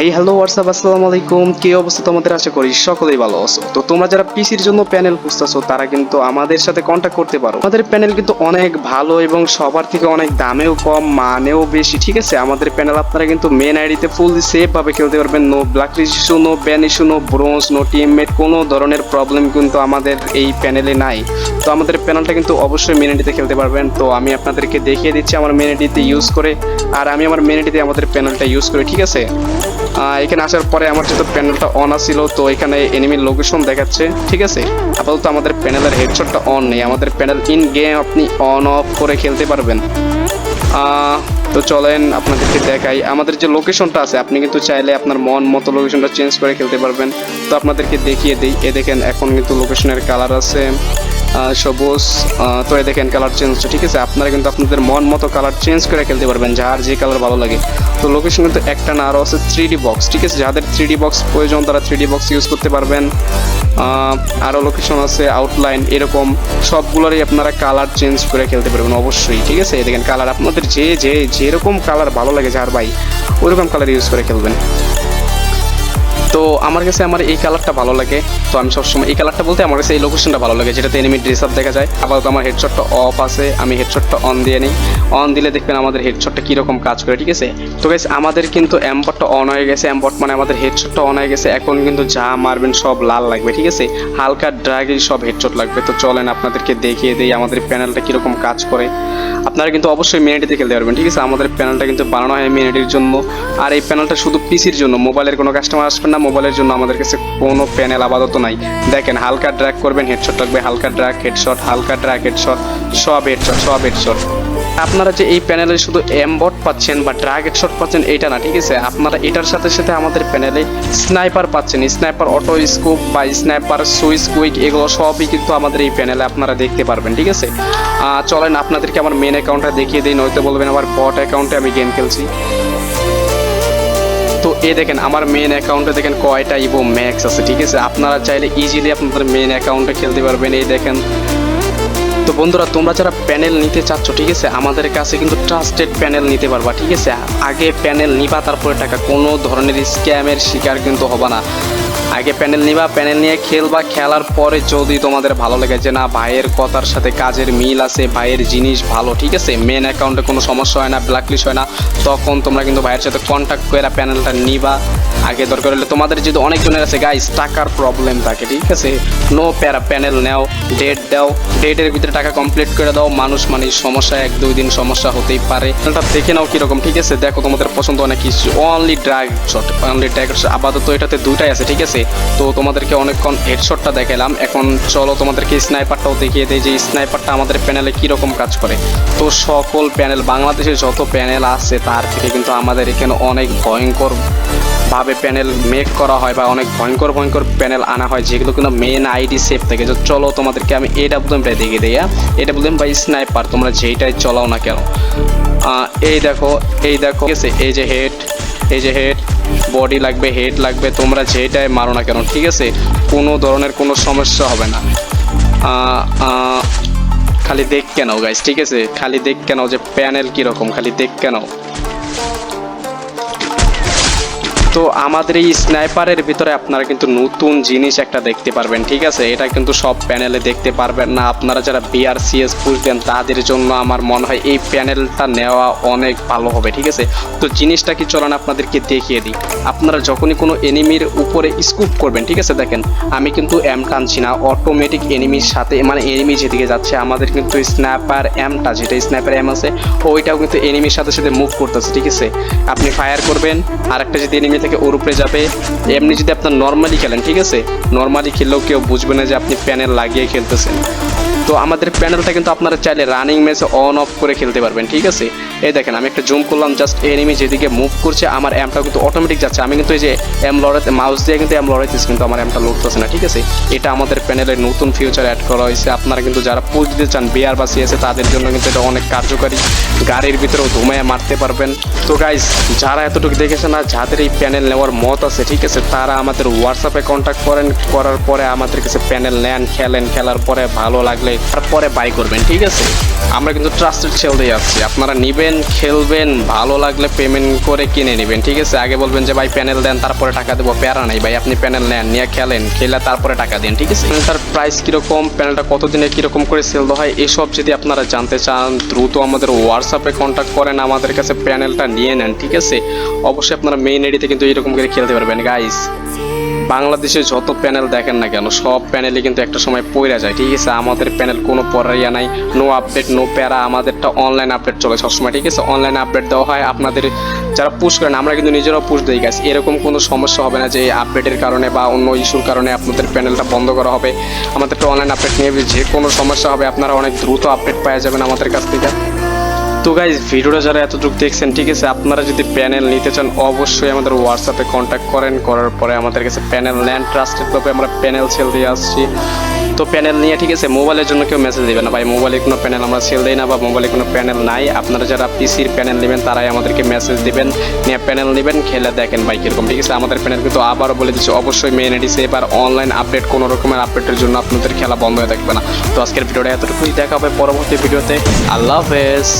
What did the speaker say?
এই hello WhatsApp আসসালামু আলাইকুম। কি অবস্থা তোমাদের? আশা করি সকলেই ভালো আছো। তো তোমরা যারা পিসির জন্য প্যানেল খুঁজতেছো, তারা কিন্তু আমাদের সাথে কন্ট্যাক্ট করতে পারো। আমাদের প্যানেল কিন্তু অনেক ভালো এবং সবার থেকে অনেক দামেও কম, মানেও বেশি, ঠিক আছে? আমাদের প্যানেল আপনারা কিন্তু মেন আইডিতে ফুল সেফ ভাবে খেলতে পারবেন। No black issue no ban issue no bronze no teammate কোনো ধরনের প্রবলেম কিন্তু আমাদের এই প্যানেলে নাই। তো আমাদের প্যানেলটা কিন্তু অবশ্যই মেন আইডিতে খেলতে পারবেন। তো আমি আপনাদেরকে দেখিয়ে দিচ্ছি আমার মেন আইডিতে ইউজ করে। আর আমি আমার মেন আইডিতে আমাদের প্যানেলটা ইউজ করি, ঠিক আছে? এখানে আসার পরে আমার যেহেতু প্যানেলটা অন আছিল, তো এখানে এনিমির লোকেশন দেখাচ্ছে, ঠিক আছে? আপাতত আমাদের প্যানেলের হেডশটটা অন নেই। আমাদের প্যানেল ইন গেম আপনি অন অফ করে খেলতে পারবেন। তো চলেন আপনাদেরকে দেখাই। আমাদের যে লোকেশনটা আছে, আপনি কিন্তু চাইলে আপনার মন মতো লোকেশনটা চেঞ্জ করে খেলতে পারবেন। তো আপনাদেরকে দেখিয়ে দিই, এ দেখেন এখন কিন্তু লোকেশনের কালার আছে সবুজ তো এ দেখেন কালার চেঞ্জ ঠিক আছে? আপনারা কিন্তু আপনাদের মন মতো কালার চেঞ্জ করে খেলতে পারবেন, যার যে কালার ভালো লাগে। তো লোকেশন কিন্তু একটা না আরও আছে থ্রি বক্স ঠিক আছে? যাদের থ্রি বক্স প্রয়োজন, তারা থ্রি বক্স ইউজ করতে পারবেন। আরও লোকেশন আছে আউটলাইন এরকম সবগুলোরই আপনারা কালার চেঞ্জ করে খেলতে পারবেন অবশ্যই, ঠিক আছে? দেখেন কালার আপনাদের যে যে, যেরকম কালার ভালো লাগে, যার ভাই, ওরকম কালার ইউজ করে খেলবেন। তো আমার কাছে আমার এই কালারটা ভালো লাগে। তো আমি সবসময় এই কালারটা বলতে আমার কাছে এই লোকেশনটা ভালো লাগে, যেটাতে এনিমি ড্রেস আপ দেখা যায়। আপাতত আমার হেডশটটা অফ আছে, আমি হেডশটটা অন দিয়ে নিই। অন দিলে দেখবেন আমাদের হেডশটটা কীরকম কাজ করে, ঠিক আছে? তো গাইস আমাদের কিন্তু অ্যাম্পটটা অন হয়ে গেছে অ্যাম্পট মানে আমাদের হেডশটটা অন হয়ে গেছে। এখন কিন্তু যা মারবেন সব লাল লাগবে, ঠিক আছে? হালকা ড্রাগেই সব হেডশট লাগবে। তো চলেন আপনাদেরকে দেখিয়ে দিই আমাদের প্যানেলটা কীরকম কাজ করে। আপনারা কিন্তু অবশ্যই মিনিটিতে খেলতে পারবেন, ঠিক আছে? আমাদের প্যানেলটা কিন্তু বানানো হয় মিনিটির জন্য। আর এই প্যানেলটা শুধু পিসির জন্য মোবাইলের কোনো কাস্টমার আসবেন না মোবাইলের জন্য আমাদের কাছে কোনো প্যানেল আপাতত নাই। দেখেন, হালকা ড্র্যাগ করবেন হেডশট লাগবে, হালকা ড্র্যাক হেডশট হালকা ড্র্যাগ হেডশট সব হেডশট সব হেডশট আপনারা যে এই প্যানেলে শুধু এমবট পাচ্ছেন বা ড্রাগ হেডশট পাচ্ছেন, এটা না, ঠিক আছে? আপনারা এটার সাথে সাথে আমাদের প্যানেলে স্নাইপার পাচ্ছেন। স্নাইপার অটো স্কোপ বা স্নাইপার সুইচ কুইক এগুলো সবই কিন্তু আমাদের এই প্যানেলে আপনারা দেখতে পারবেন, ঠিক আছে? চলেন, আপনাদেরকে আমার মেন অ্যাকাউন্টটা দেখিয়ে দিই, নয়তো বলবেন আমার বট অ্যাকাউন্টে আমি গেম খেলছি। তো এ দেখেন, আমার মেন অ্যাকাউন্টে দেখেন কয়টা ইভো ম্যাক্স আছে, ঠিক আছে? আপনারা চাইলে ইজিলি আপনাদের মেন অ্যাকাউন্টে খেলতে পারবেন, এই দেখেন। তো বন্ধুরা, তোমরা যারা প্যানেল নিতে চাচ্ছ, ঠিক আছে, আমাদের কাছে কিন্তু ট্রাস্টেড প্যানেল নিতে পারবা, ঠিক আছে? আগে প্যানেল নিবা, তারপরে টাকা, কোনো ধরনের স্ক্যামের শিকার কিন্তু হবা না। আগে প্যানেল নিবা, প্যানেল নিয়ে খেলবা, খেলার পরে যদি তোমাদের ভালো লাগে যে না, ভাইয়ের কথার সাথে কাজের মিল আছে, ভাইয়ের জিনিস ভালো, ঠিক আছে? মেন অ্যাকাউন্টে কোনো সমস্যা হয় না ব্ল্যাকলিস্ট হয় না, তখন তোমরা কিন্তু ভাইয়ের সাথে কন্ট্যাক্ট করে প্যানেলটা নিবা। আগে দরকার হলে তোমাদের যদি অনেকজনের আছে গাইস টাকার প্রবলেম থাকে, ঠিক আছে? নো প্যারা, প্যানেল নাও। ডেট দাও ডেটের ভিতরে টাকা কমপ্লিট করে দাও, মানুষ মানে সমস্যা, এক দুই দিন সমস্যা হতেই পারে। এটা দেখে নাও কীরকম, ঠিক আছে? দেখো তোমাদের পছন্দ অনেক কিছু only drag shot only drag shot আপাতত এটাতে দুইটাই আছে, ঠিক আছে? তো তোমাদেরকে অনেকক্ষণ হেডশটটা দেখালাম। এখন চলো তোমাদেরকে স্নাইপারটাও দেখিয়ে দিই যে স্নাইপারটা আমাদের প্যানেলে কীরকম কাজ করে। তো সকল প্যানেল বাংলাদেশে যত প্যানেল আছে, তার থেকে কিন্তু আমাদের এখানে অনেক ভয়ঙ্কর ভাবে প্যানেল মেক করা হয় বা অনেক ভয়ঙ্কর ভয়ঙ্কর প্যানেল আনা হয়, যেগুলো কিন্তু মেন আইডি সেফ থাকে। যে চলো তোমাদেরকে আমি এটা বুঝলামটা দেখিয়ে দিই হ্যাঁ? এটা বুঝলাম বা স্নাইপার তোমরা যেইটাই চলাও না কেন। এই দেখো এই দেখো, ঠিক আছে? এই যে হেড এই যে হেড বডি লাগবে হেড লাগবে, তোমরা যেটাই মারো না কেন, ঠিক আছে? কোনো ধরনের কোনো সমস্যা হবে না। খালি দেখ কেন গাইস ঠিক আছে? খালি দেখ কেন যে প্যানেল কীরকম, খালি দেখ কেন তো আমাদের এই স্নাইপারের ভিতরে আপনারা কিন্তু নতুন জিনিস একটা দেখতে পারবেন, ঠিক আছে? এটা কিন্তু সব প্যানেলে দেখতে পারবেন না। আপনারা যারা বিআরসিএস বুঝবেন তাদের জন্য আমার মনে হয় এই প্যানেলটা নেওয়া অনেক ভালো হবে, ঠিক আছে? তো জিনিসটা কি চলেন আপনাদেরকে দেখিয়ে দিই। আপনারা যখনই কোনো এনিমির উপরে স্কুপ করবেন, ঠিক আছে, দেখেন? আমি কিন্তু এম টানছি না অটোমেটিক এনিমির সাথে মানে এনিমি যেদিকে যাচ্ছে, আমাদের কিন্তু স্ন্যাপার এমটা যেটা স্ন্যাপার এম আছে, ওইটাও কিন্তু এনিমির সাথে সাথে মুভ করতেছে, ঠিক আছে? আপনি ফায়ার করবেন আর একটা যদি এনিমি থেকে ওর উপরে যাবে। এমনি যদি আপনার নর্মালি খেলেন, ঠিক আছে? নর্মালি খেললেও কেউ বুঝবে না যে আপনি প্যানেল লাগিয়ে খেলতেছেন। তো আমাদের প্যানেলটা কিন্তু আপনারা চাইলে রানিং ম্যাচে অন অফ করে খেলতে পারবেন, ঠিক আছে? এই দেখেন, আমি একটা জুম করলাম জাস্ট এনিমি যেদিকে মুভ করছে, আমার অ্যামটা কিন্তু অটোমেটিক যাচ্ছে। আমি কিন্তু এই যে এম লড়াইতে মাউস দিয়ে কিন্তু এম লড়াইতেছি, কিন্তু আমার অ্যামটা লড়তেছে না, ঠিক আছে? এটা আমাদের প্যানেলের নতুন ফিউচার অ্যাড করা হয়েছে। আপনারা কিন্তু যারা পোস্ট দিতে চান বিয়ার বা সিএসে তাদের জন্য কিন্তু এটা অনেক কার্যকারী। গাড়ির ভিতরেও ধুমায় মারতে পারবেন। তো গাইজ যারা এতটুকু দেখেছে না, যাদের এই প্যানেল নেওয়ার মত আছে, ঠিক আছে, তারা আমাদের হোয়াটসঅ্যাপে কন্ট্যাক্ট করেন, করার পরে আমাদের কাছে প্যানেল নেন, খেলেন, খেলার পরে ভালো লাগলে তারপরে বাই করবেন, ঠিক আছে? আমরা কিন্তু ট্রাস্টেড সেল দিয়ে আসছি আপনারা নিবেন, খেলবেন, ভালো লাগলে পেমেন্ট করে কিনে নেবেন, ঠিক আছে? আগে বলবেন যে, ভাই প্যানেল দেন, তারপরে টাকা দেবো। প্যারা নাই, ভাই, আপনি প্যানেল নেন, নিয়ে খেলেন, খেলে তারপরে টাকা দেন। ঠিক আছে? তার প্রাইস কীরকম প্যানেলটা কতদিনে কীরকম করে সেল হয়, এসব যদি আপনারা জানতে চান, দ্রুত আমাদের হোয়াটসঅ্যাপে কন্ট্যাক্ট করেন, আমাদের কাছে প্যানেলটা নিয়ে নেন, ঠিক আছে? অবশ্যই আপনারা মেইন এডিতে কিন্তু এরকম করে খেলতে পারবেন। গাইস বাংলাদেশে যত প্যানেল দেখেন না কেন, সব প্যানেলই কিন্তু একটা সময় পড়ে যায়, ঠিক আছে? আমাদের প্যানেল কোনো পড়াইয়া নাই নো আপডেট নো প্যারা, আমাদেরটা অনলাইন আপডেট চলে সবসময়, ঠিক আছে? অনলাইন আপডেট দেওয়া হয়, আপনাদের যারা পুশ করেন, আমরা কিন্তু নিজেরাও পুশ দিই গাছ এরকম কোনো সমস্যা হবে না যে আপডেটের কারণে বা অন্য ইস্যুর কারণে আপনাদের প্যানেলটা বন্ধ করা হবে। আমাদেরটা অনলাইন আপডেট নিয়ে যে কোনো সমস্যা হবে, আপনারা অনেক দ্রুত আপডেট পাওয়া যাবেন আমাদের কাছ থেকে। তো গাইজ ভিডিওটা যারা এতটুকু দেখছেন, ঠিক আছে, আপনারা যদি প্যানেল নিতে চান, অবশ্যই আমাদের হোয়াটসঅ্যাপে কন্ট্যাক্ট করেন। করার পরে আমাদের কাছে প্যানেল নেন ট্রাস্টেড ভাবে আমরা প্যানেল সেল দিয়ে আসছি। তো প্যানেল নিয়ে, ঠিক আছে মোবাইলের জন্য কেউ মেসেজ দেবে না। ভাই মোবাইলে কোনো প্যানেল আমরা সেল দিই না বা মোবাইলে কোনো প্যানেল নাই। আপনারা যারা পিসির প্যানেল নেবেন, তারাই আমাদেরকে মেসেজ দেবেন, নিয়ে প্যানেল নেবেন, খেলে দেখেন ভাই কীরকম। ঠিক আছে, আমাদের প্যানেল কিন্তু আবারও বলে দিচ্ছি, অবশ্যই মেন এডিসে এবার অনলাইন আপডেট কোনো রকমের আপডেটের জন্য আপনাদের খেলা বন্ধ হয়ে থাকবে না। তো আজকের ভিডিওটা এতটুকুই, দেখা হবে পরবর্তী ভিডিওতে। আল্লাহ হাফেজ।